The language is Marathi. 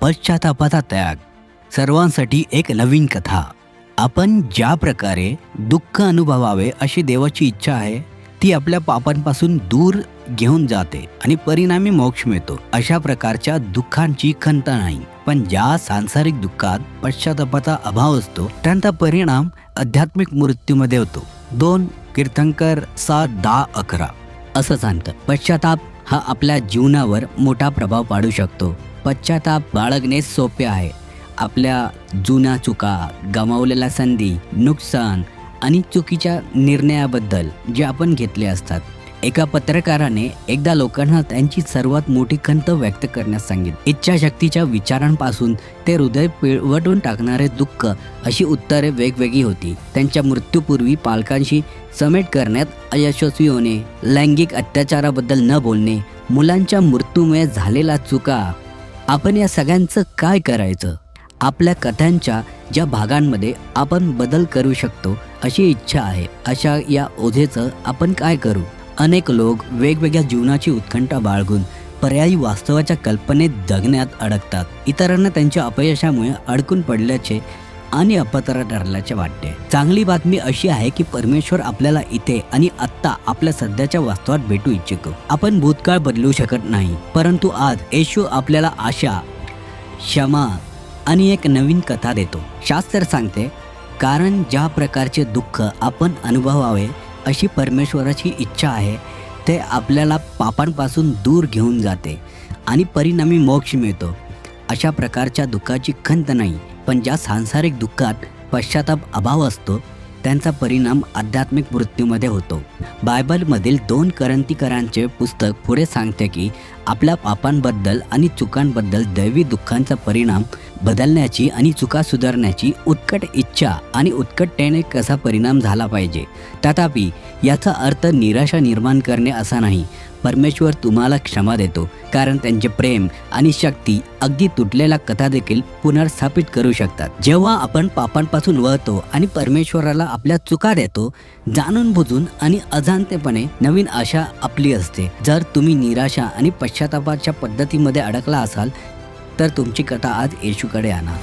पश्चातापाचा त्याग. सर्वांसाठी एक नवीन कथा. आपण ज्या प्रकारे दुःख अनुभवावे अशी देवाची इच्छा आहे ती आपल्या पापांपासून दूर घेऊन जाते आणि परिणामी मोक्ष मिळतो. अशा प्रकारच्या दुःखांची खंत नाही. पण ज्या सांसारिक दुःखात पश्चातापाचा अभाव असतो त्यांचा परिणाम आध्यात्मिक मृत्यूमध्ये होतो. दोन कीर्तनकर सात दहा अकरा. असं सांगतं पश्चाताप हा आपल्या जीवनावर मोठा प्रभाव पाडू शकतो. पश्चाताप बाळगणे सोपे आहे. आपल्या जुन्या चुका गमावलेल्या संधी नुकसान आणि चुकीच्या निर्णयाबद्दल जे आपण घेतले असतात एका पत्रकाराने एकदा लोकांना त्यांची सर्वात मोठी खंत व्यक्त करण्यास सांगितली. इच्छाशक्तीच्या विचारांपासून ते हृदय पिळवटून टाकणारे दुःख अशी उत्तरे वेगवेगळी होती. त्यांच्या मृत्यूपूर्वी पालकांशी समेट करण्यात अयशस्वी होणे लैंगिक अत्याचाराबद्दल न बोलणे मुलांच्या मृत्यूमुळे झालेला चुका आपण या सगळ्यांचं काय करायचं? आपल्या कथांच्या ज्या भागांमध्ये आपण बदल करू शकतो अशी इच्छा आहे. अशा या ओझेचं आपण काय करू? अनेक लोक वेगवेगळ्या जीवनाची उत्कंठा बाळगून पर्यायी वास्तवाच्या कल्पनेत जगण्यात अडकतात. इतरांना त्यांच्या अपयशामुळे अडकून पडल्याचे आणि अपत्र ठरल्याचे वाटते. चांगली बातमी अशी आहे की परमेश्वर आपल्याला इथे आणि आत्ता आपल्या सध्याच्या वास्तवात भेटू इच्छितो. आपण भूतकाळ बदलू शकत नाही परंतु आज येशू आपल्याला आशा क्षमा आणि एक नवीन कथा देतो. शास्त्र सांगते कारण ज्या प्रकारचे दुःख आपण अनुभवावे अशी परमेश्वराची इच्छा आहे ते आपल्याला पापांपासून दूर घेऊन जाते आणि परिणामी मोक्ष मिळतो. अशा प्रकारच्या दुःखाची खंत नाही. पण ज्या सांसारिक दुःखात पश्चाताप अभाव असतो त्यांचा परिणाम आध्यात्मिक मृत्यूमध्ये होतो. बायबलमधील दोन करंतीकरांचे पुस्तक पुढे सांगते की आपल्या पापांबद्दल आणि चुकांबद्दल दैवी दुःखांचा परिणाम बदलण्याची आणि चुका सुधारण्याची उत्कट इच्छा आणि उत्कटतेने कसा परिणाम झाला पाहिजे? तथापि याचा अर्थ निराशा निर्माण करणे असा नाही. परमेश्वर तुम्हाला क्षमा देतो कारण त्यांचे प्रेम आणि शक्ती अगदी तुटलेल्या कथा देखील पुनर्स्थापित करू शकतात. जेव्हा आपण पापांपासून वळतो आणि परमेश्वराला आपल्या चुका देतो जाणून बुजून आणि अजाणतेपणे नवीन आशा आपली असते. जर तुम्ही निराशा आणि पश्चातापाच्या पद्धतीमध्ये अडकला असाल तर तुमची कथा आज येशूकडे आणा.